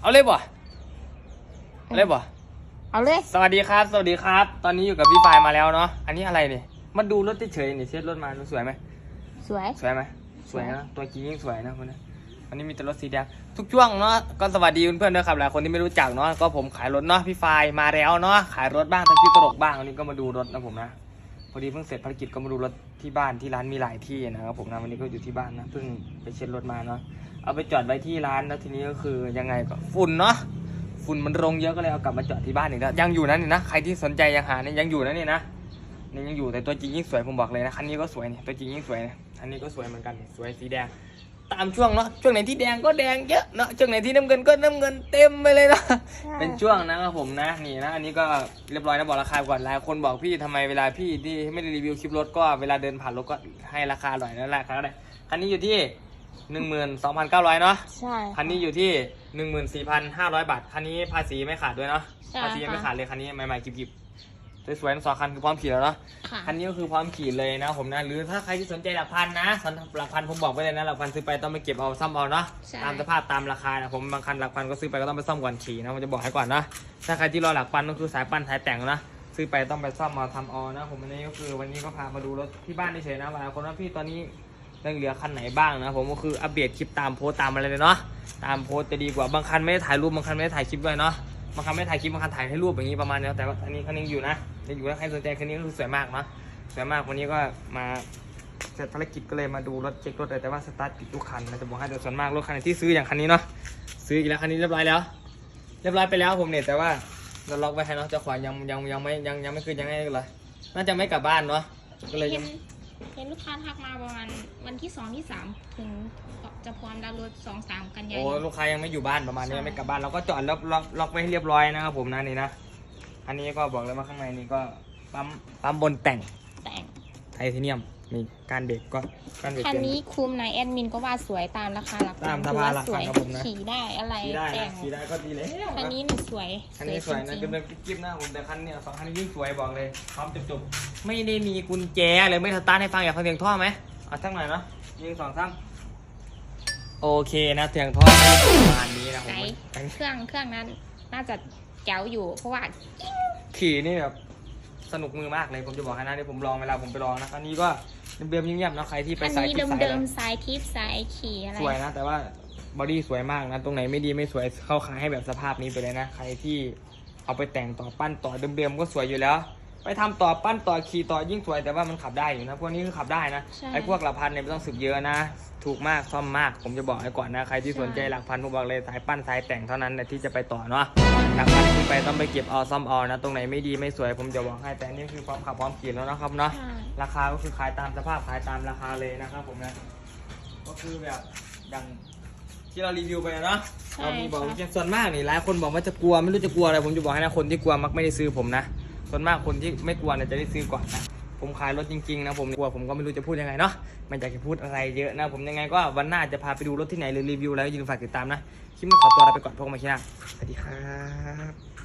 เอาเลยบ่เอาเลยบ่เอาเลย สวัสดีครับ สวัสดีครับ ตอนนี้อยู่กับพี่ฟายมาแล้วเนาะ อันนี้อะไรเนี่ยมาดูรถเฉยๆนี่เช็ดรถมาดูสวยไหมสวย สวยไหมสวยนะ ตัวจริงยิ่งสวยนะคนนี้วันนี้มีแต่รถสีแดง ทุกช่วงเนาะ ก็สวัสดีเพื่อนๆด้วยครับหลายคนที่ไม่รู้จักเนาะ ก็ผมขายรถเนาะ พี่ฟายมาแล้วเนาะ ขายรถบ้างทั้งที่ตลกบ้าง วันนี้ก็มาดูรถนะผมนะพ อดีเพิ่งเสร็จภารกิจก็มาดูรถที่บ้านที่ร้านมีหลายที่นะครับผมนะวันนี้ก็อยู่ที่บ้านนะเพิ่งไปเช็ดรถมาเนาะเอาไปจอดไว้ที่ร้านแล้วทีนี้ก็คือยังไงก็ฝุ่นเนาะฝุ่นมันลงเยอะก็เลยเอากลับมาจอดที่บ้านอีกแล้วยังอยู่นะนี่นะใครที่สนใจยังหาเนี่ยยังอยู่นะนี่นะนี่ยังอยู่แต่ตัวจริงยิ่งสวยผมบอกเลยนะคันนี้ก็สวยเนี่ยตัวจริงยิ่งสวยนะอันนี้ก็สวยเหมือนกันสวยสีแดง ตามช่วงเนาะช่วงไหนที่แดงก็แดงเยอะเนาะช่วงไหนที่น้ำเงินก็น้ำเงินเต็มไปเลยเนาะเป็นช่วงนะครับผมนะนี่นะอันนี้ก็เรียบร้อยนะบอกราคาก่อนหลายคนบอกพี่ทำไมเวลาพี่ที่ไม่ได้รีวิวคลิปรถก็เวลาเดินผ่านรถก็ให้ราคาหน่อยนะราคาเท่าไหร่คันนี้อยู่ที่หนึ่งหมื่นสองพันเก้าร้อยเนาะใช่คันนี้อยู่ที่หนึ่งหมื่นสี่พันห้าร้อยบาทคันนี้ภาษีไม่ขาดด้วยเนาะใช่ภาษียังไม่ค่ะขาดเลยคันนี้ใหม่ๆกิบๆ สวยๆทั้งสองคันคือพร้อมขี่แล้วเนาะค่ะ คันนี้ก็คือพร้อมขี่เลยนะผมนะ หรือถ้าใครที่สนใจหลักพันนะสำหรับหลักพันผมบอกไว้เลยนะหลักพันซื้อไปต้องไปเก็บเอาซ่อมเอาเนาะใช่ ตามสภาพตามราคานะผมบางคันหลักพันก็ซื้อไปก็ต้องไปซ่อมก่อนขี่นะผมจะบอกให้ก่อนนะถ้าใครที่รอหลักพันก็คือสายปั้นสายแต่งนะซื้อไปต้องไปซ่อมมาทำเอานะ ผมวันนี้ก็คือวันนี้ก็พามาดูรถที่บ้านเฉยๆนะหลายคนว่าพี่ตอนนี้ ยังเหลือคันไหนบ้างนะผมก็คืออัปเดตคลิปตามโพสต์ตามอะไรเลยเนาะตามโพสต์จะดีกว่าบางคันไม่ได้ถ่ายรูปบางคันไม่ได้ถ่ายคลิปด้วยเนาะ บางคันไม่ถ่ายคลิปบางคันถ่ายให้รูปอย่างนี้ประมาณนี้แต่ว่าอันนี้คันนี้อยู่นะยังอยู่นะใครสนใจคันนี้ก็คือสวยมากนะสวยมากวันนี้ก็มาเสร็จภารกิจก็เลยมาดูรถเช็ครถเลยแต่ว่าสตาร์ทติดทุกคันนะจะบอกให้โดยส่วนมากรถคันไหนที่ซื้ออย่างคันนี้เนาะซื้ออีกแล้วคันนี้เรียบร้อยแล้ว เรียบร้อยไปแล้วผมเนี่ยแต่ว่าเราล็อกไว้ให้เนาะเจ้าของยังยังยังไม่ยังยังไม่คืนยังไงเลยน่าจะไม่กลับบ้านเนาะก็เลยยัง เห็นลูกค้าทักมาประมาณวันที่สองที่สามถึงจะพร้อมดาวน์โหลดสองสามกันยาโอ้ยนลูกค้ายังไม่อยู่บ้านประมาณนี้ใช่ ไม่กลับบ้านเราก็จอดแล้วล็อกล็อกไว้ให้เรียบร้อยนะครับผมนะนี่นะอันนี้ก็บอกเลยว่าข้างในนี้ก็ปั๊มปั๊มบนแต่งแต่งไทเทเนียม มีการเบรกก็การเบรกคันเป็นนี้คุมนายแอดมินก็ว่าสวยตามราคาหลักตามถืราคาว่าหลักสวยครับผมนะ ขี่ได้อะไรขี่ได้แต่นะงขี่ได้ก็ดีแล้วคันนี้หนูสวยคันนี้สวยนะจจะริงเป็นกิ๊บๆนะผมแต่คันเนี่ยสองคันนี้ยิ่งสวยบอกเลยพร้อมจบๆไม่ได้มีกุญแจเลยไม่สตาร์ทให้ฟังอยากฟังเสียงท่อไหมเอาทั้งหน่อยเนาะยิงสองทั้งโอเคนะเสียงท่อประมาณนี้นะๆผมใช้เครื่องเครื่องนั้นน่าจะแจ๋วอยู่ เพราะว่าขี่นี่แบบ สนุกมือมากเลยผมจะบอกให้นะเดี๋ยวผมลองเวลาผมไปลองนะคันนี้ก็เดิมๆเงียบๆนะใครที่ไปคันสายนี้ทิพย์สายเดิอะไรมๆสายทิปสายขี่อะไรสวยนะ แต่ว่าบอดี้สวยมากนะ ตรงไหนไม่ดีไม่สวยเข้าขายให้แบบสภาพนี้ไปเลยนะ ใครที่เอาไปแต่งต่อปั้นต่อเดิมๆก็สวยอยู่แล้ว ไปทำต่อปั้นต่อขี่ต่อยิ่งสวยแต่ว่ามันขับได้อยู่นะพวกนี้คือขับได้นะใช่ไอ้พวกหลักพันเนี่ยไม่ต้องสึกเยอะนะ ถูกมากซ่อมมาก ผมจะบอกให้ก่อนนะใครที่สนใจหลักพันผมบอกเลยสายปั้นสายแต่งเท่านั้นนะที่จะไปต่อเนาะหลักพันที่ไปต้องไปเก็บเอาซ่อมเอานะ ตรงไหนไม่ดีไม่สวยผมจะบอกให้แต่อันนี่คือความขับพร้อมขี่แล้วนะครับเนาะ ใช่ ราคาก็คือขายตามสภาพขายตามราคาเลยนะครับผมนะ ก็คือแบบอย่างที่เรารีวิวไปอะเนาะใช่เรามีบอกค่ะส่วนมากนี่หลายคนบอกว่าจะกลัวไม่รู้จะกลัวอะไรผมจะบอกให้นะคนที่กลัวมักไม่ได้ซื้อผมนะ ส่วนมากคนที่ไม่กลัวเนี่ยจะได้ซื้อก่อนนะผมขายรถจริงๆนะผมกลัวผมก็ไม่รู้จะพูดยังไงเนาะไม่อยากจะพูดอะไรเยอะนะผมยังไงก็วันหน้าจะพาไปดูรถที่ไหนหรือรีวิวแล้วอย่าลืมฝากติดตามนะคลิปนี้ขอตัวลาไปก่อนพวกมาคินะสวัสดีครับ